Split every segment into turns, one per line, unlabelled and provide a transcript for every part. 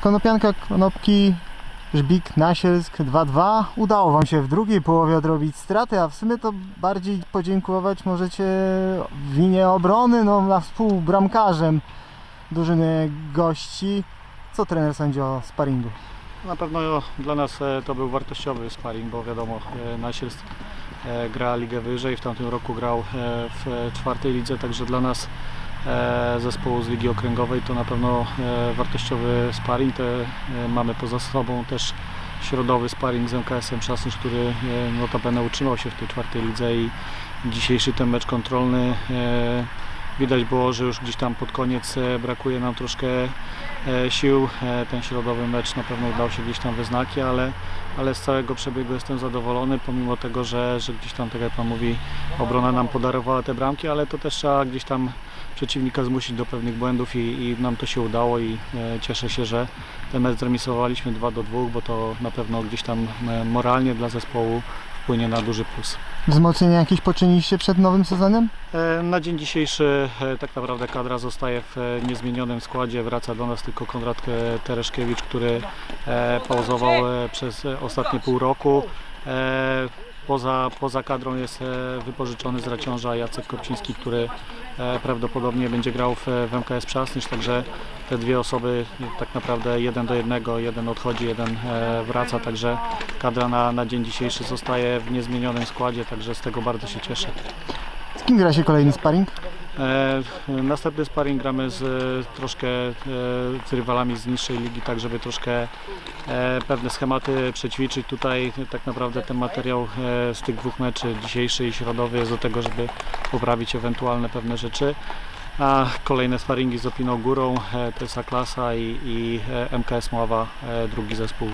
Konopianka, Konopki, Żbik, Nasielsk 2-2. Udało Wam się w drugiej połowie odrobić straty, a w sumie to bardziej podziękować możecie winie obrony, no na współbramkarzem drużyny gości. Co trener sądzi o sparingu?
Na pewno dla nas e, to był wartościowy sparring, bo wiadomo, e, Nasielsk e, gra ligę wyżej, w tamtym roku grał w czwartej lidze, także dla nas zespołu z Ligi Okręgowej to na pewno e, wartościowy sparring. Te, e, mamy poza sobą też środowy sparring z MKS-em Szasnysz, który e, notabene utrzymał się w tej czwartej lidze i dzisiejszy ten mecz kontrolny e, widać było, że już gdzieś tam pod koniec e, brakuje nam troszkę e, sił. E, Ten środowy mecz na pewno dał się gdzieś tam we znaki, ale, ale z całego przebiegu jestem zadowolony, pomimo tego, że, że gdzieś tam, tak jak Pan mówi, obrona nam podarowała te bramki, ale to też trzeba gdzieś tam przeciwnika zmusić do pewnych błędów i, i nam to się udało i cieszę się, że ten mecz zremisowaliśmy 2 do 2, bo to na pewno gdzieś tam moralnie dla zespołu wpłynie na duży plus.
Wzmocnienia jakieś poczyniliście przed nowym sezonem?
E, Na dzień dzisiejszy e, tak naprawdę kadra zostaje w e, niezmienionym składzie. Wraca do nas tylko Konrad Tereszkiewicz, który pauzował przez ostatnie pół roku. Poza, poza kadrą jest e, wypożyczony z Raciąża Jacek Kopciński, który e, prawdopodobnie będzie grał w, w MKS Przasnysz, także te dwie osoby tak naprawdę jeden do jednego, jeden odchodzi, jeden e, wraca, także kadra na, na dzień dzisiejszy zostaje w niezmienionym składzie, także z tego bardzo się cieszę.
Z kim gra się kolejny sparring?
E, następny sparring gramy z e, troszkę e, z rywalami z niższej ligi, tak żeby troszkę pewne schematy przećwiczyć. Tutaj tak naprawdę ten materiał z tych dwóch meczy, dzisiejszy i środowy, jest do tego, żeby poprawić ewentualne pewne rzeczy. A kolejne sparingi z Opiną Górą, to jest A-klasa i, i MKS Mława, drugi zespół.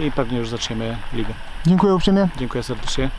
I pewnie już zaczniemy ligę.
Dziękuję uprzejmie.
Dziękuję serdecznie.